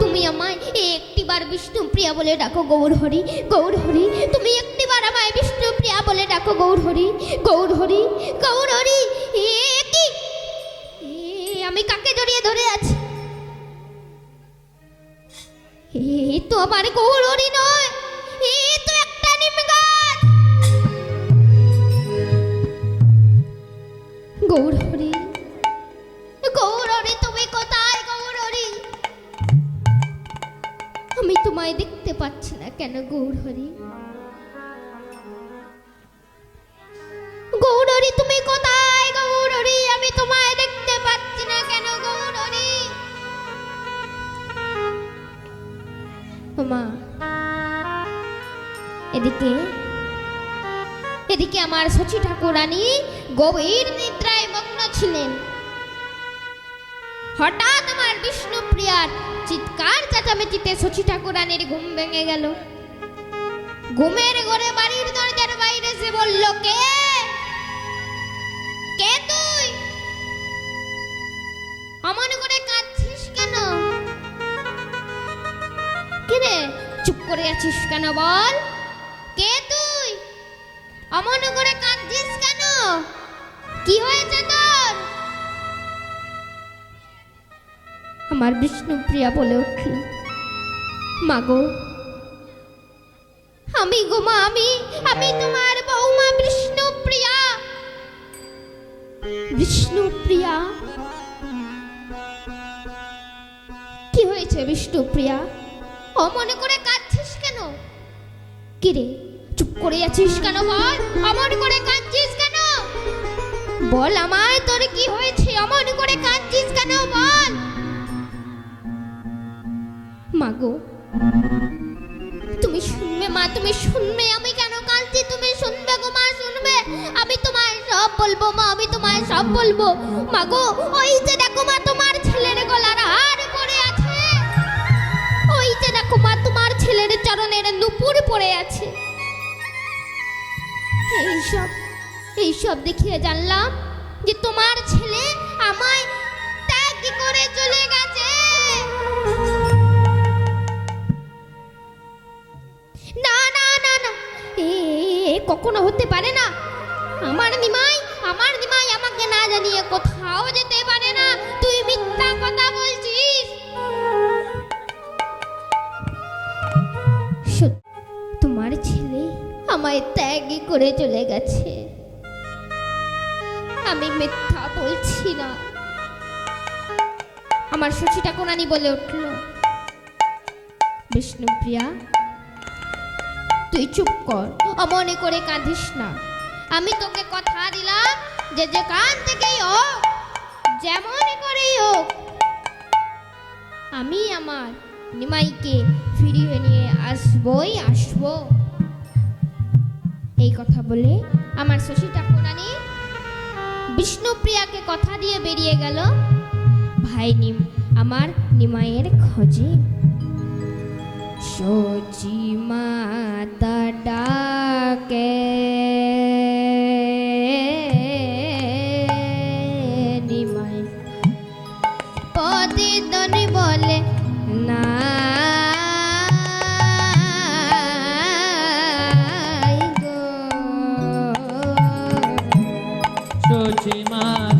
তুমি আমায় একটিবার বিষ্ণুপ্রিয়া বলে ডাকো গৌর হরি গৌর হরি। তুমি একটিবার আমায় বিষ্ণুপ্রিয়া বলে ডাকো গৌর হরি গৌর হরি গৌর হরি। কি? আমি কাকে জড়িয়ে ধরে আছি? এ তো আমার গৌর হরি নয়। পাচ্ছি না কেন গৌর হরি? গৌর তুমি কোথায়? গৌর হরি, আমি তোমায় দেখতে পাচ্ছি না কেন গৌর হরি? মা এদিকে এদিকে আমার শচী ঠাকুরানী গভীর নিদ্রায় মগ্ন হঠাৎ আমার বিষ্ণুপ্রিয়ার চিৎকার চেঁচামেচিতে শচী ঠাকুরানীর ঘুম ভেঙে গেল। ঘুমের ঘরে বাড়ির দরজার বাইরে সে বলল, কে? কে তুই? অমন করে কাঁদছিস কেন? কিরে চুপ করে আছিস কেন বল? কে তুই? অমন করে কাঁদছিস কেন? কি হয়েছে তোর? আমার বিষ্ণুপ্রিয়া বলে উঠল। মাগো, আমি গো মা, আমি আমি তোমার বৌমা বিষ্ণুপ্রিয়া। বিষ্ণুপ্রিয়া? কি হয়েছে বিষ্ণুপ্রিয়া? ও মনে করে কাঁদছিস কেন? কিরে, চুপ করে আছিস কেন বল? অমন করে কাঁদছিস কেন? বল আমায়, তোর কি হয়েছে? অমন করে কাঁদছিস কেন? মাগো। তুমি শুনবে মা, তুমি শুনবে। আমি কেন কাঁদছি? তুমি শুনবে গো মা, শুনবে। আমি তোমায় সব বলব মা, আমি তোমায় সব বলব। মাগো, ওই যে দেখো মা, তোমার ছেলের গলার হার পড়ে আছে। ওই যে দেখো মা, তোমার ছেলের চরণের নুপুর পড়ে আছে। এইসব এইসব দেখিয়ে জানলাম যে তোমার ছেলে আমায় ত্যাগ করে চলে গেছে। এ, কখনো হতে পারে না। আমার নিমাই আমার নিমাই আমাকে না জানিয়ে কোথাও যেতে পারে না। তুই মিথ্যা কথা বলছিস। তোমার ছেলে আমায় ত্যাগই করে চলে গেছে। আমি মিথ্যা বলছি না। আমার সুচিটা কোনানি বলে উঠল। বিষ্ণুপ্রিয়া তুই চুপ কর। অমনে করে কাঁদিস না। আমি তোকে কথা দিলাম যে যেখান থেকেই হোক যেমন করেই হোক, আমি আমার নিমাইকে ফিরিয়ে নিয়ে আসবই, আসব। এই কথা বলে আমার শশী ঠাকুরানী বিষ্ণুপ্রিয়াকে কথা দিয়ে বেরিয়ে গেল। ভাই নিম, আমার নিমাইয়ের খোঁজে। সচি মাতা ডাকে। প্রতিদ্বন্দ্বী বলে না। সচি মাতা